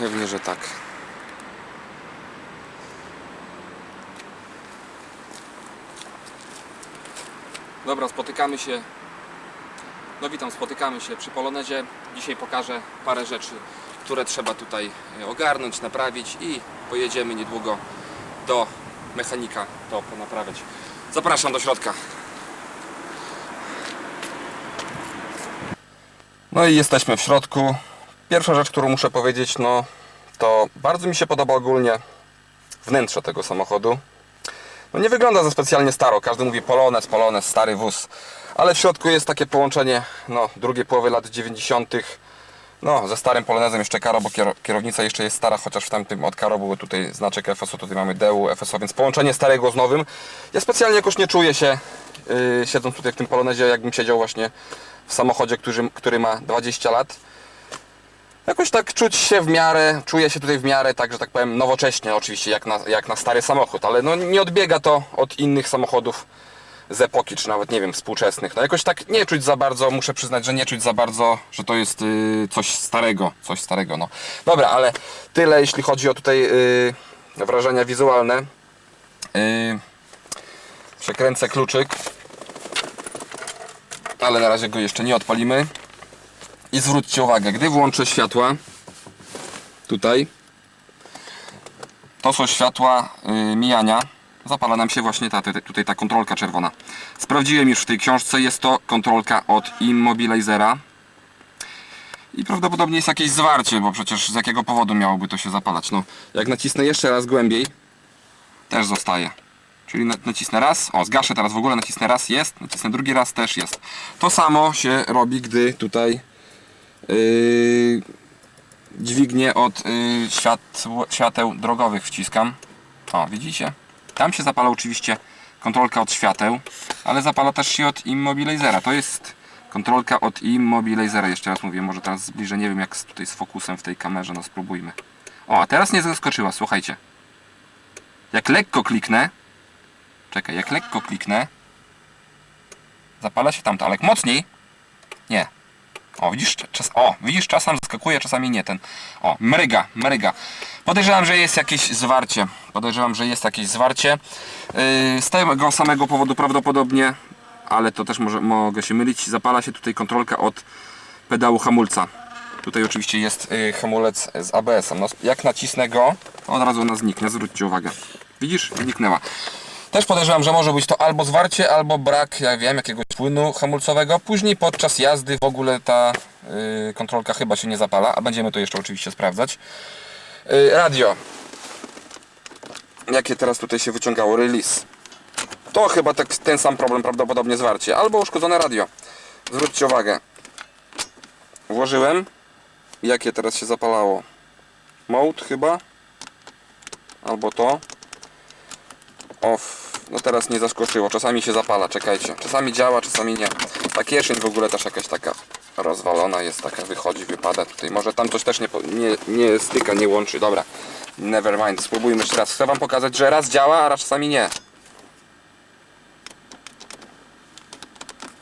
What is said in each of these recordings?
Pewnie, że tak. Dobra, spotykamy się. No witam, spotykamy się przy Polonezie. Dzisiaj pokażę parę rzeczy, które trzeba tutaj e, ogarnąć, naprawić i pojedziemy niedługo do mechanika to ponaprawiać. Zapraszam do środka. No i jesteśmy w środku. Pierwsza rzecz, którą muszę powiedzieć, no to bardzo mi się podoba ogólnie wnętrze tego samochodu. No nie wygląda za specjalnie staro. Każdy mówi Polones, Polones, stary wóz. Ale w środku jest takie połączenie no, drugiej połowy lat 90. No, ze starym Polonezem jeszcze Karo, bo kiero- kierownica jeszcze jest stara, chociaż w tamtym od Karo były tutaj znaczek FSO, tutaj mamy DU, FSO, więc połączenie starego z nowym. Ja specjalnie jakoś nie czuję się, yy, siedząc tutaj w tym Polonezie, jakbym siedział właśnie w samochodzie, który, który ma 20 lat. Jakoś tak czuć się w miarę, czuję się tutaj w miarę, tak że tak powiem, nowocześnie oczywiście, jak na, jak na stary samochód, ale no nie odbiega to od innych samochodów z epoki, czy nawet, nie wiem, współczesnych. No jakoś tak nie czuć za bardzo, muszę przyznać, że nie czuć za bardzo, że to jest y, coś starego, coś starego, no. Dobra, ale tyle, jeśli chodzi o tutaj y, wrażenia wizualne. Y, przekręcę kluczyk, ale na razie go jeszcze nie odpalimy. I zwróćcie uwagę, gdy włączę światła tutaj, to są światła y, mijania. Zapala nam się właśnie ta, tutaj- ta kontrolka czerwona. Sprawdziłem już w tej książce, jest to kontrolka od Immobilizera. I prawdopodobnie jest jakieś zwarcie, bo przecież z jakiego powodu miałoby to się zapalać. No, jak nacisnę jeszcze raz głębiej, też zostaje. Czyli na- nacisnę raz, o zgaszę teraz w ogóle, nacisnę raz, jest, nacisnę drugi raz, też jest. To samo się robi, gdy tutaj yy, dźwignię od yy, świateł drogowych wciskam. O, widzicie? Tam się zapala oczywiście kontrolka od świateł, ale zapala też się od immobilizera. To jest kontrolka od immobilizera. Jeszcze raz mówię, może teraz zbliżę, nie wiem jak z- tutaj z fokusem w tej kamerze, no spróbujmy. O, a teraz nie zaskoczyła, słuchajcie. Jak lekko kliknę, czekaj, jak lekko kliknę, zapala się tamto, ale jak mocniej, nie. O, widzisz, czas, o, widzisz, czasem zaskakuje, czasami nie ten. O, mryga, mryga. Podejrzewam, że jest jakieś zwarcie. Podejrzewam, że jest jakieś zwarcie. Yy, z tego samego powodu prawdopodobnie, ale to też może, mogę się mylić, zapala się tutaj kontrolka od pedału hamulca. Tutaj oczywiście jest yy, hamulec z ABS-em. No, jak nacisnę go, od razu ona zniknie, zwróćcie uwagę. Widzisz? Zniknęła. Też podejrzewam, że może być to albo zwarcie, albo brak, ja wiem, jakiegoś płynu hamulcowego. Później podczas jazdy w ogóle ta yy, kontrolka chyba się nie zapala, a będziemy to jeszcze oczywiście sprawdzać. Yy, radio. Jakie teraz tutaj się wyciągało? Release. To chyba tak, ten sam problem, prawdopodobnie zwarcie. Albo uszkodzone radio. Zwróćcie uwagę. Włożyłem. Jakie teraz się zapalało? Mode chyba? Albo to. Off. No teraz nie zaskoczyło. Czasami się zapala, czekajcie. Czasami działa, czasami nie. Ta kieszeń w ogóle też jakaś taka rozwalona jest, taka wychodzi, wypada tutaj. Może tam coś też nie, nie, nie styka, nie łączy. Dobra. Never mind. Spróbujmy jeszcze raz. Chcę wam pokazać, że raz działa, a raz czasami nie.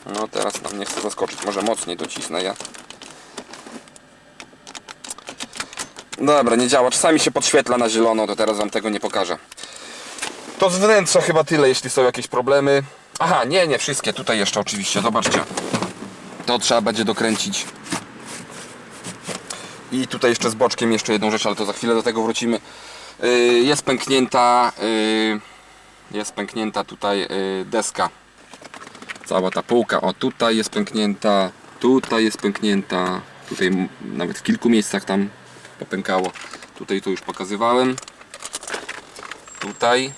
No teraz nam nie chcę zaskoczyć. Może mocniej docisnę ja. Dobra, nie działa. Czasami się podświetla na zielono, to teraz wam tego nie pokażę. To z wnętrza chyba tyle, jeśli są jakieś problemy. Aha, nie, nie, wszystkie. Tutaj jeszcze oczywiście, zobaczcie. To trzeba będzie dokręcić. I tutaj jeszcze z boczkiem jeszcze jedną rzecz, ale to za chwilę do tego wrócimy. Yy, jest pęknięta, yy, jest pęknięta tutaj yy, deska. Cała ta półka, o tutaj jest pęknięta, tutaj jest pęknięta, tutaj nawet w kilku miejscach tam popękało. Tutaj to już pokazywałem. Tutaj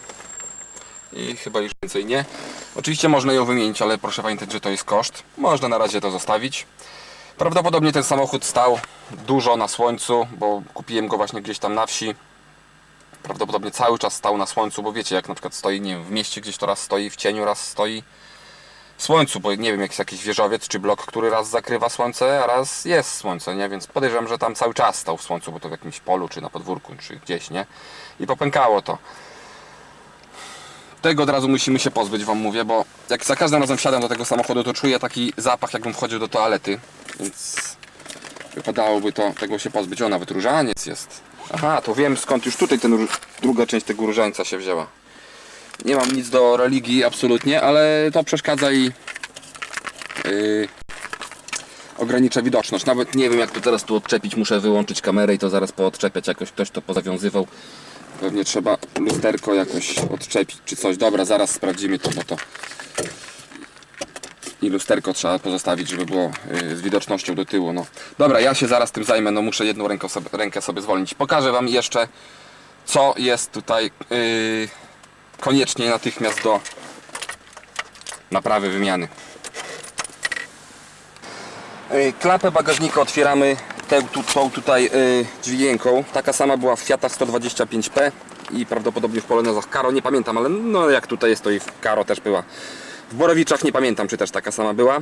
i chyba już więcej nie. Oczywiście można ją wymienić, ale proszę pamiętać, że to jest koszt. Można na razie to zostawić. Prawdopodobnie ten samochód stał dużo na słońcu, bo kupiłem go właśnie gdzieś tam na wsi. Prawdopodobnie cały czas stał na słońcu, bo wiecie, jak na przykład stoi, nie wiem, w mieście gdzieś to raz stoi, w cieniu raz stoi. W słońcu, bo nie wiem, jak jest jakiś wieżowiec czy blok, który raz zakrywa słońce, a raz jest słońce, nie? Więc podejrzewam, że tam cały czas stał w słońcu, bo to w jakimś polu, czy na podwórku, czy gdzieś, nie? I popękało to. Tego od razu musimy się pozbyć, wam mówię, bo jak za każdym razem wsiadam do tego samochodu, to czuję taki zapach, jakbym wchodził do toalety, więc wypadałoby to tego się pozbyć. O, nawet różaniec jest. Aha, to wiem skąd już tutaj ten, druga część tego różańca się wzięła. Nie mam nic do religii absolutnie, ale to przeszkadza i yy, ogranicza widoczność. Nawet nie wiem jak to teraz tu odczepić, muszę wyłączyć kamerę i to zaraz poodczepiać. Jakoś ktoś to pozawiązywał. Pewnie trzeba lusterko jakoś odczepić czy coś. Dobra, zaraz sprawdzimy to, bo to i lusterko trzeba pozostawić, żeby było y, z widocznością do tyłu. No. Dobra, ja się zaraz tym zajmę, no muszę jedną ręką sobie, rękę sobie zwolnić. Pokażę Wam jeszcze, co jest tutaj y, koniecznie natychmiast do naprawy wymiany. Y, Klapę bagażnika otwieramy tę, tu, tą tutaj y, dźwigienką. Taka sama była w Fiatach 125P i prawdopodobnie w Polonezach Karo, nie pamiętam, ale no jak tutaj jest to i w Karo też była. W Borowiczach nie pamiętam, czy też taka sama była.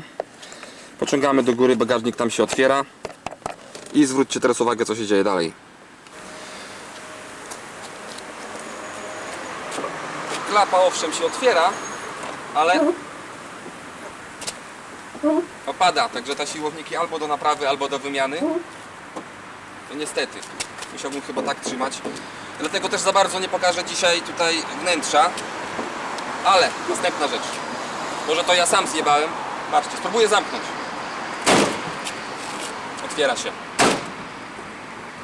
Pociągamy do góry, bagażnik tam się otwiera. I zwróćcie teraz uwagę, co się dzieje dalej. Klapa owszem się otwiera, ale opada, także te siłowniki albo do naprawy, albo do wymiany. To niestety, musiałbym chyba tak trzymać. Dlatego też za bardzo nie pokażę dzisiaj tutaj wnętrza. Ale następna rzecz. Może to ja sam zjebałem. Patrzcie, spróbuję zamknąć. Otwiera się.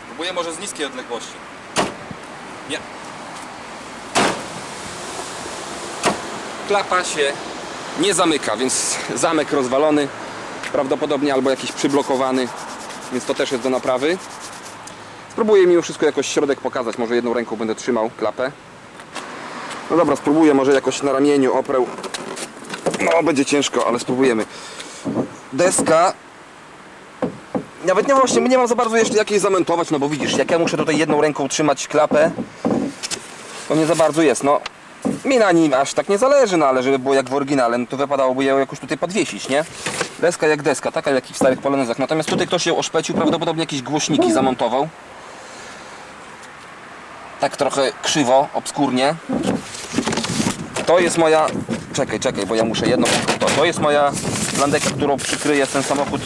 Próbuję może z niskiej odległości. Nie. Klapa się nie zamyka, więc zamek rozwalony. Prawdopodobnie albo jakiś przyblokowany. Więc to też jest do naprawy. Spróbuję mimo wszystko jakoś środek pokazać. Może jedną ręką będę trzymał klapę. No dobra, spróbuję może jakoś na ramieniu oprę. No, będzie ciężko, ale spróbujemy. Deska. Nawet nie właśnie, nie mam za bardzo jeszcze jak jej zamontować, no bo widzisz, jak ja muszę tutaj jedną ręką trzymać klapę, to nie za bardzo jest. No, mi na nim aż tak nie zależy, no ale żeby było jak w oryginale, no to wypadałoby ją jakoś tutaj podwiesić, nie? Deska jak deska, taka jak w starych polonezach. Natomiast tutaj ktoś ją oszpecił, prawdopodobnie jakieś głośniki zamontował. Tak trochę krzywo, obskurnie. To jest moja... Czekaj, czekaj, bo ja muszę jedną... To, to jest moja landeka, którą przykryję ten samochód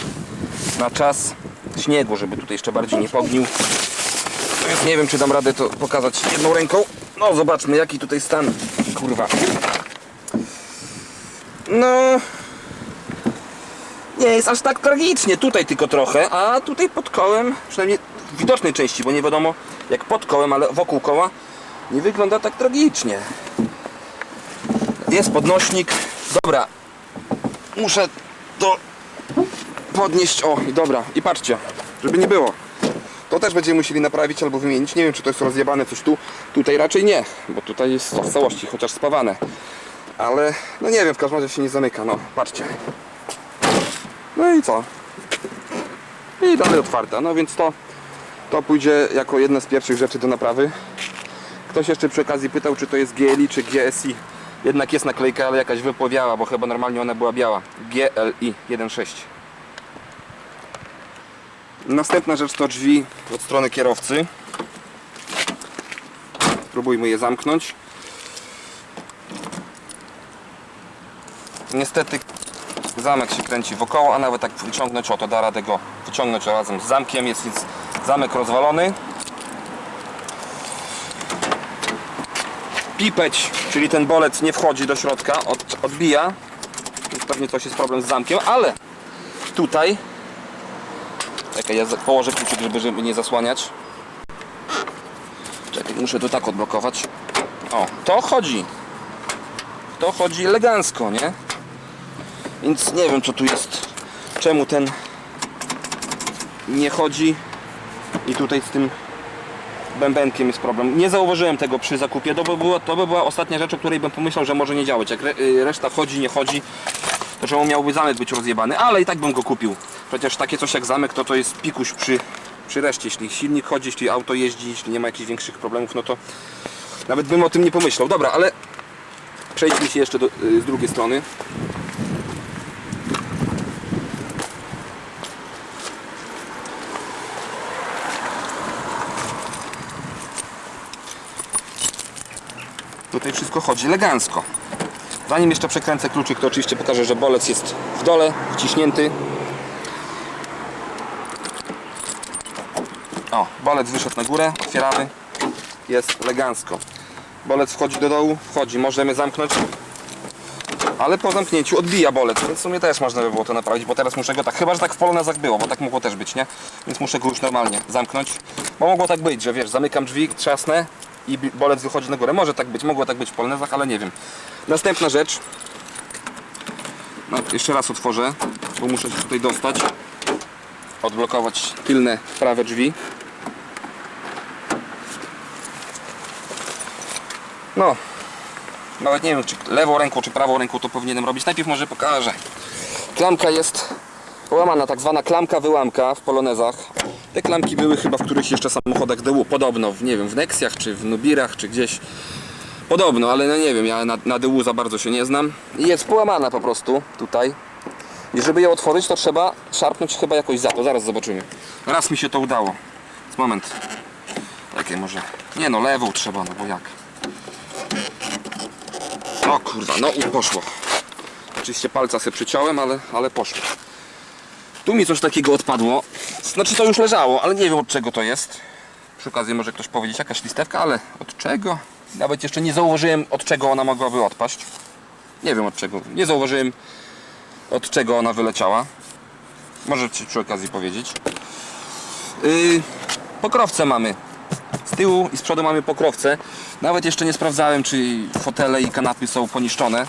na czas śniegu, żeby tutaj jeszcze bardziej nie pognił. Nie wiem, czy dam radę to pokazać jedną ręką. No, zobaczmy, jaki tutaj stan. Kurwa. No... Nie jest aż tak tragicznie. Tutaj tylko trochę, a tutaj pod kołem, przynajmniej w widocznej części, bo nie wiadomo jak pod kołem, ale wokół koła nie wygląda tak tragicznie. Jest podnośnik. Dobra. Muszę to podnieść. O, dobra. I patrzcie, żeby nie było. To też będziemy musieli naprawić albo wymienić. Nie wiem, czy to jest rozjebane coś tu. Tutaj raczej nie, bo tutaj jest w całości, chociaż spawane. Ale, no nie wiem, w każdym razie się nie zamyka. No, patrzcie. No i co? I dalej otwarta. No więc to, to pójdzie jako jedna z pierwszych rzeczy do naprawy. Ktoś jeszcze przy okazji pytał, czy to jest GLI czy GSI. Jednak jest naklejka, ale jakaś wypłowiała, bo chyba normalnie ona była biała. GLI 1.6. Następna rzecz to drzwi od strony kierowcy. Spróbujmy je zamknąć. Niestety zamek się kręci wokoło, a nawet tak wyciągnąć, o to da radę go wyciągnąć razem z zamkiem. Jest więc zamek rozwalony. Pipeć, czyli ten bolec nie wchodzi do środka, od, odbija. Więc pewnie coś jest problem z zamkiem, ale tutaj Czekaj, ja położę kluczyk, żeby, żeby nie zasłaniać. Czekaj, muszę to tak odblokować. O, to chodzi. To chodzi elegancko, nie? Więc nie wiem co tu jest. Czemu ten nie chodzi i tutaj z tym bębenkiem jest problem. Nie zauważyłem tego przy zakupie. To by, było, to by była ostatnia rzecz, o której bym pomyślał, że może nie działać. Jak re, y, reszta chodzi, nie chodzi, to czemu miałby zamek być rozjebany, ale i tak bym go kupił. Przecież takie coś jak zamek to to jest pikuś przy, przy reszcie. Jeśli silnik chodzi, jeśli auto jeździ, jeśli nie ma jakichś większych problemów, no to nawet bym o tym nie pomyślał. Dobra, ale przejdźmy się jeszcze do, y, z drugiej strony. Tutaj wszystko chodzi elegancko. Zanim jeszcze przekręcę kluczyk, to oczywiście pokażę, że bolec jest w dole, wciśnięty. O, bolec wyszedł na górę, otwieramy. Jest elegancko. Bolec wchodzi do dołu, wchodzi, możemy zamknąć. Ale po zamknięciu odbija bolec, więc w sumie też można by było to naprawić, bo teraz muszę go tak, chyba że tak w polonezach było, bo tak mogło też być, nie? Więc muszę go już normalnie zamknąć. Bo mogło tak być, że wiesz, zamykam drzwi, trzasnę i bolec wychodzi na górę. Może tak być, mogło tak być w polonezach, ale nie wiem. Następna rzecz. No, jeszcze raz otworzę, bo muszę się tutaj dostać. Odblokować tylne prawe drzwi. No, nawet nie wiem, czy lewą ręką, czy prawą ręką to powinienem robić. Najpierw może pokażę. Klamka jest połamana, tak zwana klamka wyłamka w polonezach. Te klamki były chyba w którychś jeszcze samochodach DU, podobno, w, nie wiem, w Nexiach, czy w Nubirach, czy gdzieś. Podobno, ale no nie wiem, ja na, na DU za bardzo się nie znam. I jest połamana po prostu tutaj. I żeby ją otworzyć, to trzeba szarpnąć chyba jakoś za to. Zaraz zobaczymy. Raz mi się to udało. Moment. Jakie może? Nie no, lewą trzeba, no bo jak? O kurwa, no i poszło. Oczywiście palca sobie przyciąłem, ale, ale poszło. Tu mi coś takiego odpadło. Znaczy to już leżało, ale nie wiem od czego to jest. Przy okazji może ktoś powiedzieć jakaś listewka, ale od czego? Nawet jeszcze nie zauważyłem od czego ona mogłaby odpaść. Nie wiem od czego. Nie zauważyłem od czego ona wyleciała. Może ci przy okazji powiedzieć. Yy, pokrowce mamy. Z tyłu i z przodu mamy pokrowce. Nawet jeszcze nie sprawdzałem, czy fotele i kanapy są poniszczone.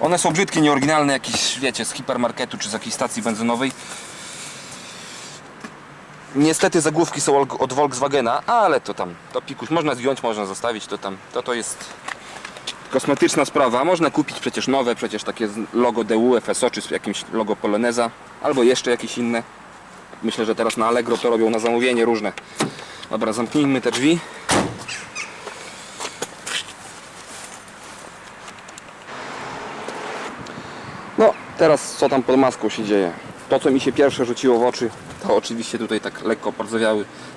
One są brzydkie, nieoryginalne, jakieś, wiecie, z hipermarketu czy z jakiejś stacji benzynowej. Niestety zagłówki są od- Volkswagena, ale to tam, to pikuś można zdjąć, można zostawić, to tam, to to jest kosmetyczna sprawa. Można kupić przecież nowe, przecież takie logo DU, FSO czy z jakimś logo Poloneza, albo jeszcze jakieś inne. Myślę, że teraz na Allegro to robią na zamówienie różne. Dobra, zamknijmy te drzwi. No, teraz co tam pod maską się dzieje? To, co mi się pierwsze rzuciło w oczy, to oczywiście tutaj tak lekko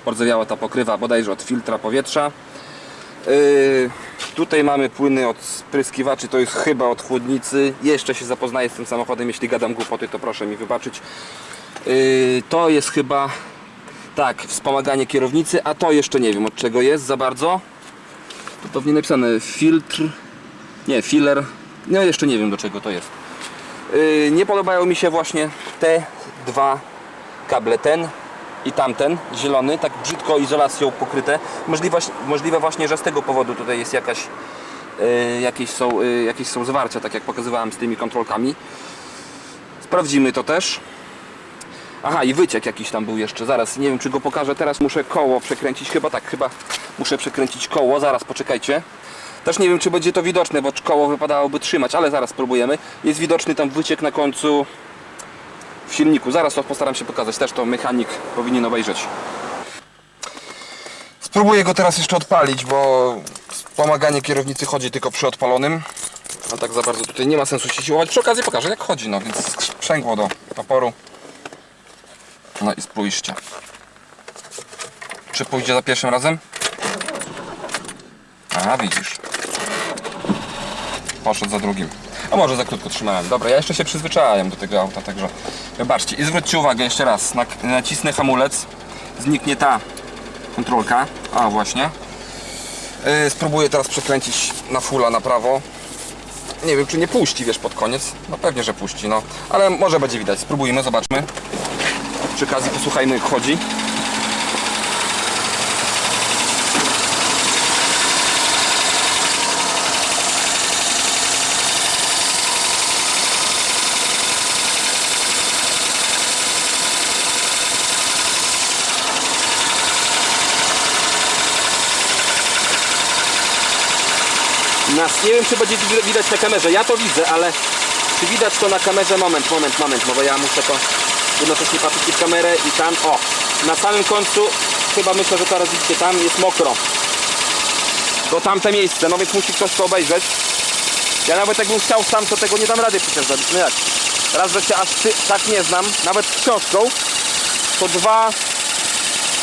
pordzewiała ta pokrywa bodajże od filtra powietrza. Yy, tutaj mamy płyny od spryskiwaczy, to jest chyba od chłodnicy. Jeszcze się zapoznaję z tym samochodem, jeśli gadam głupoty, to proszę mi wybaczyć. Yy, to jest chyba tak, wspomaganie kierownicy, a to jeszcze nie wiem od czego jest za bardzo. Tu pewnie napisane filtr, nie, filler, no jeszcze nie wiem do czego to jest. Yy, nie podobają mi się właśnie te dwa kable, ten i tamten, zielony, tak brzydko izolacją pokryte. Możliwe, możliwe właśnie, że z tego powodu tutaj jest jakaś, yy, jakieś, są, yy, jakieś są zwarcia, tak jak pokazywałem z tymi kontrolkami. Sprawdzimy to też. Aha, i wyciek jakiś tam był jeszcze, zaraz, nie wiem czy go pokażę, teraz muszę koło przekręcić, chyba tak, chyba muszę przekręcić koło, zaraz poczekajcie. Też nie wiem czy będzie to widoczne, bo koło wypadałoby trzymać, ale zaraz spróbujemy. Jest widoczny tam wyciek na końcu w silniku, zaraz to postaram się pokazać, też to mechanik powinien obejrzeć. Spróbuję go teraz jeszcze odpalić, bo pomaganie kierownicy chodzi tylko przy odpalonym. A tak za bardzo tutaj nie ma sensu się siłować. Przy okazji pokażę jak chodzi, no więc sprzęgło do oporu. No i spójrzcie. Czy pójdzie za pierwszym razem? A widzisz. Poszedł za drugim. A może za krótko trzymałem. Dobra, ja jeszcze się przyzwyczaiłem do tego auta, także wybaczcie. I zwróćcie uwagę jeszcze raz. Nacisnę hamulec. Zniknie ta kontrolka. A właśnie. Yy, spróbuję teraz przekręcić na fulla na prawo. Nie wiem, czy nie puści, wiesz, pod koniec. No pewnie, że puści, no. Ale może będzie widać. Spróbujmy, zobaczmy. Przy okazji posłuchajmy jak chodzi. Nas nie wiem czy będzie wi- widać na kamerze. Ja to widzę, ale czy widać to na kamerze? Moment, moment, moment, bo ja muszę to jednocześnie patrzeć w kamerę i tam. O! Na samym końcu, chyba myślę, że teraz widzicie, tam jest mokro. To tamte miejsce, no więc musi ktoś to obejrzeć. Ja nawet jakbym chciał sam, to tego nie dam rady przecież zrobić. No jak? Raz, że się aż ty, tak nie znam, nawet z książką, to dwa,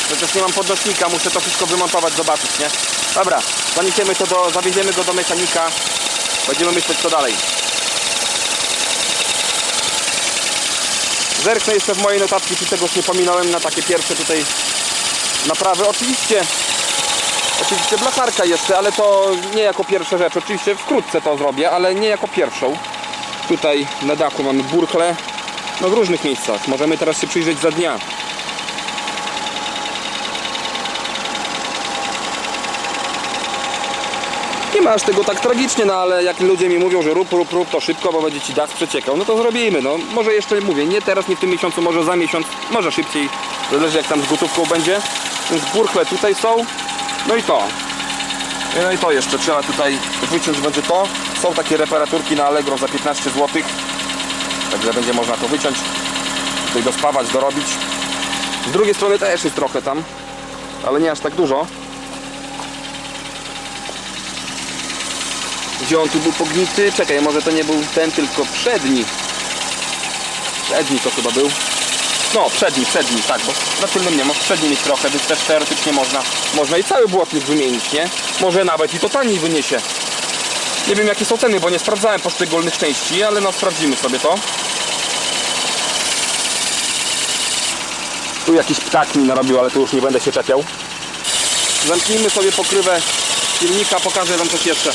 Chociaż nie mam podnośnika, muszę to wszystko wymontować, zobaczyć, nie? Dobra, zaniesiemy to do, zawieziemy go do mechanika. Będziemy myśleć co dalej. Zerknę jeszcze w moje notatki, czy czegoś nie pominąłem na takie pierwsze tutaj naprawy. Oczywiście, oczywiście blacharka jeszcze, ale to nie jako pierwsza rzecz. Oczywiście wkrótce to zrobię, ale nie jako pierwszą. Tutaj na dachu mamy burkle, no w różnych miejscach. Możemy teraz się przyjrzeć za dnia. Ma aż tego tak tragicznie, no ale jak ludzie mi mówią, że rób, rób, rób to szybko, bo będzie ci dach przeciekał, no to zrobimy. No może jeszcze mówię, nie teraz, nie w tym miesiącu, może za miesiąc, może szybciej, zależy jak tam z gotówką będzie. Więc burchle tutaj są, no i to. No i to jeszcze trzeba tutaj wyciąć będzie to. Są takie reparaturki na Allegro za 15 zł. Także będzie można to wyciąć, tutaj dospawać, dorobić. Z drugiej strony też jest trochę tam, ale nie aż tak dużo. Gdzie on tu był pognity? Czekaj, może to nie był ten, tylko przedni. Przedni to chyba był. No, przedni, przedni, tak, bo na tylnym nie ma, w przednim jest trochę, więc też teoretycznie można, można i cały błotnik wymienić, nie? Może nawet i to taniej wyniesie. Nie wiem jakie są ceny, bo nie sprawdzałem poszczególnych części, ale no sprawdzimy sobie to. Tu jakiś ptak mi narobił, ale tu już nie będę się czepiał. Zamknijmy sobie pokrywę silnika, pokażę wam coś jeszcze.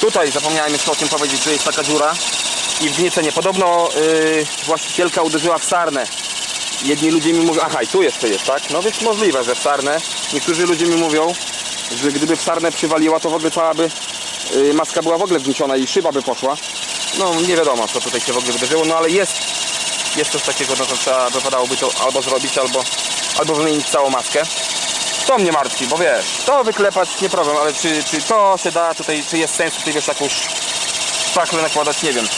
Tutaj zapomniałem jeszcze o tym powiedzieć, że jest taka dziura i w Gniecenie. Podobno yy, właścicielka uderzyła w sarnę. Jedni ludzie mi mówią, aha i tu jeszcze jest, tak? No więc możliwe, że w sarnę. Niektórzy ludzie mi mówią, że gdyby w sarnę przywaliła, to w ogóle cała by yy, maska była w ogóle wgnieciona i szyba by poszła. No nie wiadomo, co tutaj się w ogóle wydarzyło, no ale jest, jest coś takiego, no to trzeba wypadałoby to albo zrobić, albo, albo wymienić całą maskę. To mnie martwi, bo wiesz, to wyklepać nie problem, ale czy, czy to się da tutaj, czy jest sens tutaj wiesz jakąś szpachlę nakładać, nie wiem.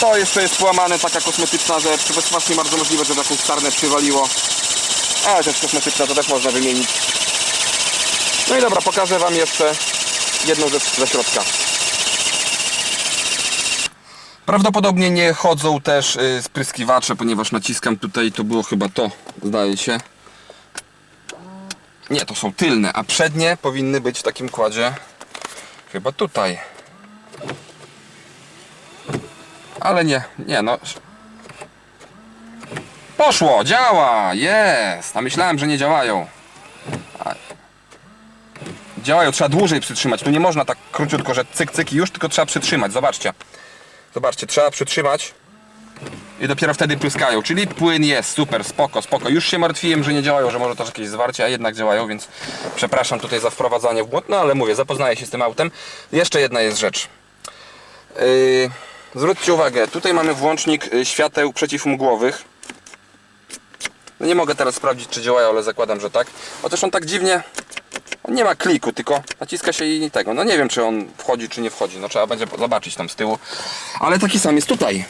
To jeszcze jest połamane, taka kosmetyczna rzecz, bezpłatnie bardzo możliwe, że jakąś sarnę przywaliło. Ale też kosmetyczna, to też można wymienić. No i dobra, pokażę Wam jeszcze jedną rzecz ze środka. Prawdopodobnie nie chodzą też y, spryskiwacze, ponieważ naciskam tutaj, to było chyba to, zdaje się. Nie, to są tylne, a przednie powinny być w takim kładzie chyba tutaj. Ale nie, nie no. Poszło, działa, jest. A myślałem, że nie działają. Działają, trzeba dłużej przytrzymać. Tu nie można tak króciutko, że cyk, cyk i już, tylko trzeba przytrzymać. Zobaczcie. Zobaczcie, trzeba przytrzymać i dopiero wtedy pryskają. Czyli płyn jest, super, spoko, spoko. Już się martwiłem, że nie działają, że może to jakieś zwarcie, a jednak działają, więc przepraszam tutaj za wprowadzanie w błąd, no ale mówię, zapoznaję się z tym autem. Jeszcze jedna jest rzecz. Yy, zwróćcie uwagę, tutaj mamy włącznik y, świateł przeciwmgłowych. No nie mogę teraz sprawdzić, czy działają, ale zakładam, że tak. Chociaż on tak dziwnie, on nie ma kliku, tylko naciska się i tego. No nie wiem, czy on wchodzi, czy nie wchodzi. No trzeba będzie zobaczyć tam z tyłu. Ale taki sam jest tutaj.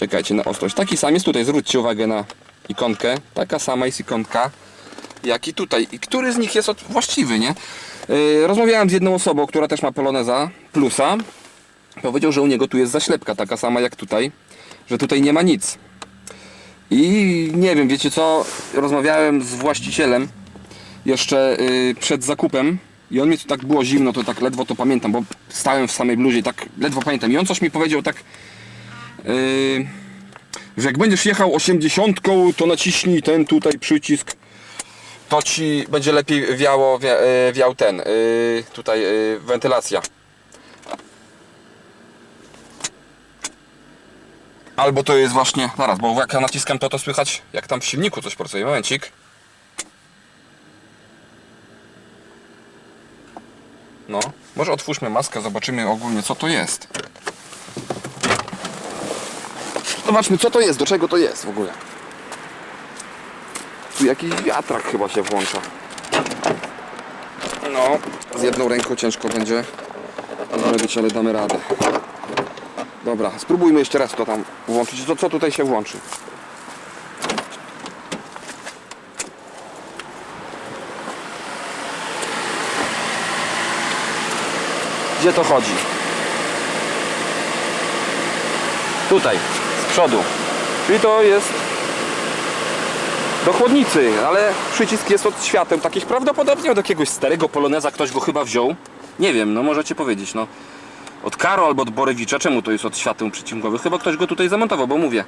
Czekajcie na ostrość. Taki sam jest tutaj. Zwróćcie uwagę na ikonkę. Taka sama jest ikonka, jak i tutaj. I który z nich jest właściwy, nie? Yy, rozmawiałem z jedną osobą, która też ma Poloneza Plusa. Powiedział, że u niego tu jest zaślepka, taka sama jak tutaj. Że tutaj nie ma nic. I nie wiem, wiecie co? Rozmawiałem z właścicielem jeszcze yy, przed zakupem. I on mi tu tak było zimno, to tak ledwo to pamiętam, bo stałem w samej bluzie, tak ledwo pamiętam. I on coś mi powiedział tak, że jak będziesz jechał 80, to naciśnij ten tutaj przycisk. To ci będzie lepiej wiało, wia, yy, wiał ten, yy, tutaj yy, wentylacja. Albo to jest właśnie, zaraz, bo jak ja naciskam to, to słychać jak tam w silniku coś pracuje. Momencik. No, może otwórzmy maskę, zobaczymy ogólnie co to jest. Zobaczmy co to jest, do czego to jest w ogóle. Tu jakiś wiatrak chyba się włącza. No, z jedną ręką ciężko będzie zrobić, ale damy radę. Dobra, spróbujmy jeszcze raz to tam włączyć. Co, co tutaj się włączy? Gdzie to chodzi? Tutaj, przodu. Czyli to jest do chłodnicy, ale przycisk jest od świateł takich prawdopodobnie od jakiegoś starego poloneza ktoś go chyba wziął. Nie wiem, no możecie powiedzieć, no. od Karo albo od Borewicza. Czemu to jest od świateł przycinkowych? Chyba ktoś go tutaj zamontował, bo mówię.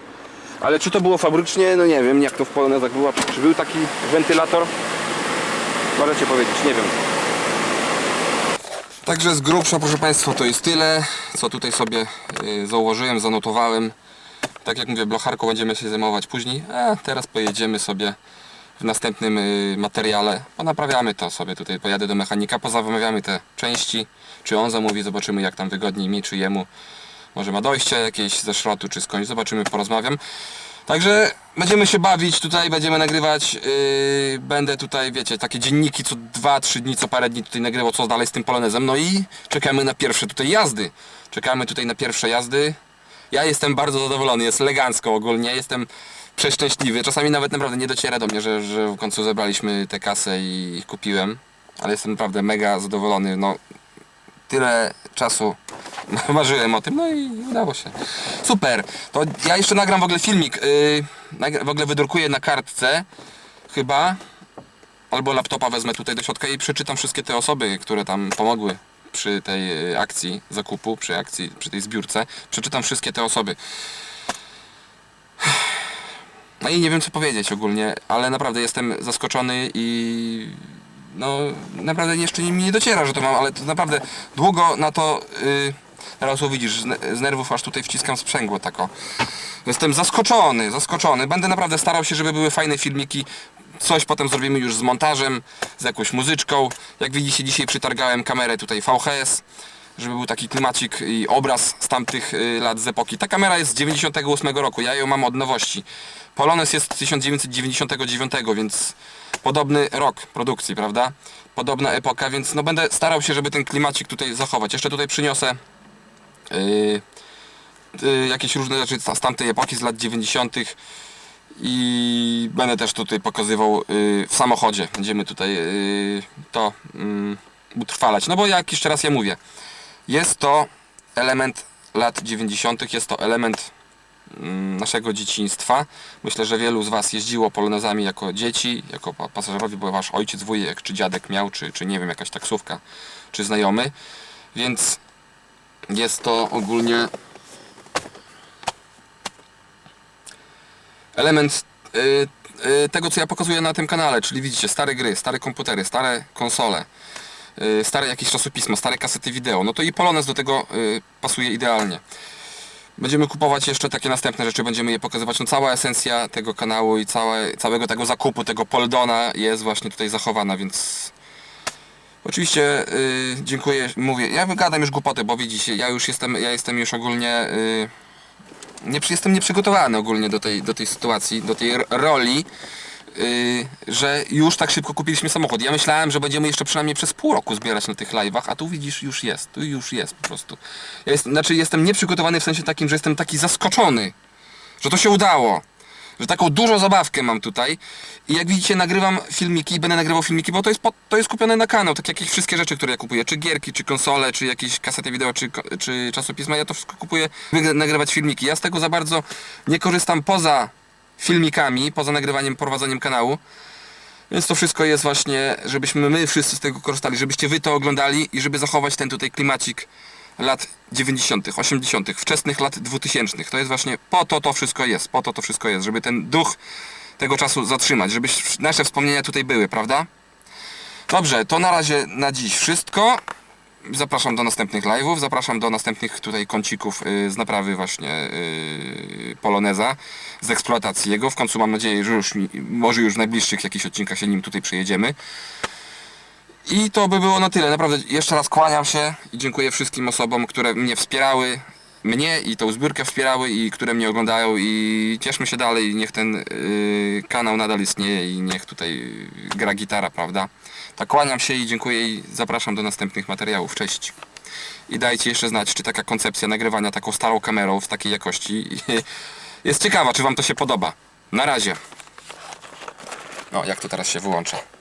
Ale czy to było fabrycznie? No nie wiem, jak to w Polonezach było. Czy był taki wentylator? Możecie powiedzieć, nie wiem. Także z grubsza, proszę Państwa, to jest tyle, co tutaj sobie y, założyłem, zanotowałem. Tak jak mówię, blocharką będziemy się zajmować później, a teraz pojedziemy sobie w następnym y, materiale. Ponaprawiamy to sobie tutaj, pojadę do mechanika, pozamawiamy te części, czy on zamówi, zobaczymy jak tam wygodniej mi, czy jemu. Może ma dojście jakieś ze szrotu, czy skądś, zobaczymy, porozmawiam. Także będziemy się bawić tutaj, będziemy nagrywać, yy, będę tutaj, wiecie, takie dzienniki co 2-3 dni, co parę dni tutaj nagrywał, co dalej z tym polonezem. No i czekamy na pierwsze tutaj jazdy. Czekamy tutaj na pierwsze jazdy. Ja jestem bardzo zadowolony, jest elegancko ogólnie, jestem przeszczęśliwy. Czasami nawet naprawdę nie dociera do mnie, że, że w końcu zebraliśmy tę kasę i kupiłem. Ale jestem naprawdę mega zadowolony. No, tyle czasu marzyłem o tym, no i udało się. Super. To ja jeszcze nagram w ogóle filmik. Yy, w ogóle wydrukuję na kartce chyba. Albo laptopa wezmę tutaj do środka i przeczytam wszystkie te osoby, które tam pomogły przy tej y, akcji zakupu, przy akcji, przy tej zbiórce. Przeczytam wszystkie te osoby. No i nie wiem co powiedzieć ogólnie, ale naprawdę jestem zaskoczony i no naprawdę jeszcze mi nie dociera, że to mam, ale to naprawdę długo na to yy, teraz widzisz, z, ne- z nerwów aż tutaj wciskam sprzęgło tako. Jestem zaskoczony, zaskoczony. Będę naprawdę starał się, żeby były fajne filmiki. Coś potem zrobimy już z montażem, z jakąś muzyczką. Jak widzicie, dzisiaj przytargałem kamerę tutaj VHS, żeby był taki klimacik i obraz z tamtych y, lat z epoki. Ta kamera jest z 98 roku, ja ją mam od nowości. Polones jest z 1999, więc podobny rok produkcji, prawda? Podobna epoka, więc no będę starał się, żeby ten klimacik tutaj zachować. Jeszcze tutaj przyniosę yy, yy, jakieś różne rzeczy z tamtej epoki, z lat 90. I będę też tutaj pokazywał yy, w samochodzie. Będziemy tutaj yy, to yy, utrwalać. No bo jak jeszcze raz ja mówię, jest to element lat 90., jest to element mm, naszego dzieciństwa. Myślę, że wielu z Was jeździło polonezami jako dzieci, jako pa- pasażerowie, bo Wasz ojciec, wujek czy dziadek miał, czy, czy nie wiem, jakaś taksówka, czy znajomy. Więc jest to ogólnie element y, y, tego, co ja pokazuję na tym kanale, czyli widzicie, stare gry, stare komputery, stare konsole, y, stare jakieś czasopisma, stare kasety wideo, no to i Polonez do tego y, pasuje idealnie. Będziemy kupować jeszcze takie następne rzeczy, będziemy je pokazywać. No cała esencja tego kanału i całe, całego tego zakupu, tego Poldona jest właśnie tutaj zachowana, więc oczywiście y, dziękuję, mówię, ja wygadam już głupoty, bo widzicie, ja już jestem, ja jestem już ogólnie y, nie, jestem nieprzygotowany ogólnie do tej, do tej sytuacji, do tej roli, yy, że już tak szybko kupiliśmy samochód. Ja myślałem, że będziemy jeszcze przynajmniej przez pół roku zbierać na tych live'ach, a tu widzisz, już jest, tu już jest po prostu. Ja jest, znaczy jestem nieprzygotowany w sensie takim, że jestem taki zaskoczony, że to się udało. Że taką dużą zabawkę mam tutaj i jak widzicie nagrywam filmiki, będę nagrywał filmiki, bo to jest, to jest kupione na kanał, tak jak jakieś wszystkie rzeczy, które ja kupuję, czy gierki, czy konsole, czy jakieś kasety wideo, czy, czy czasopisma, ja to wszystko kupuję, by nagrywać filmiki. Ja z tego za bardzo nie korzystam poza filmikami, poza nagrywaniem, prowadzeniem kanału. Więc to wszystko jest właśnie, żebyśmy my wszyscy z tego korzystali, żebyście wy to oglądali i żeby zachować ten tutaj klimacik lat 90., 80., wczesnych lat 2000. To jest właśnie po to to wszystko jest, po to to wszystko jest, żeby ten duch tego czasu zatrzymać, żeby nasze wspomnienia tutaj były, prawda? Dobrze, to na razie na dziś wszystko. Zapraszam do następnych live'ów, zapraszam do następnych tutaj kącików y, z naprawy właśnie y, Poloneza, z eksploatacji jego. W końcu mam nadzieję, że już może już w najbliższych jakichś odcinkach się nim tutaj przejedziemy. I to by było na tyle. Naprawdę jeszcze raz kłaniam się i dziękuję wszystkim osobom, które mnie wspierały, mnie i tą zbiórkę wspierały i które mnie oglądają i cieszmy się dalej, niech ten y, kanał nadal istnieje i niech tutaj gra gitara, prawda? Tak kłaniam się i dziękuję i zapraszam do następnych materiałów. Cześć. I dajcie jeszcze znać, czy taka koncepcja nagrywania taką starą kamerą w takiej jakości jest ciekawa, czy Wam to się podoba. Na razie. O, jak to teraz się wyłącza.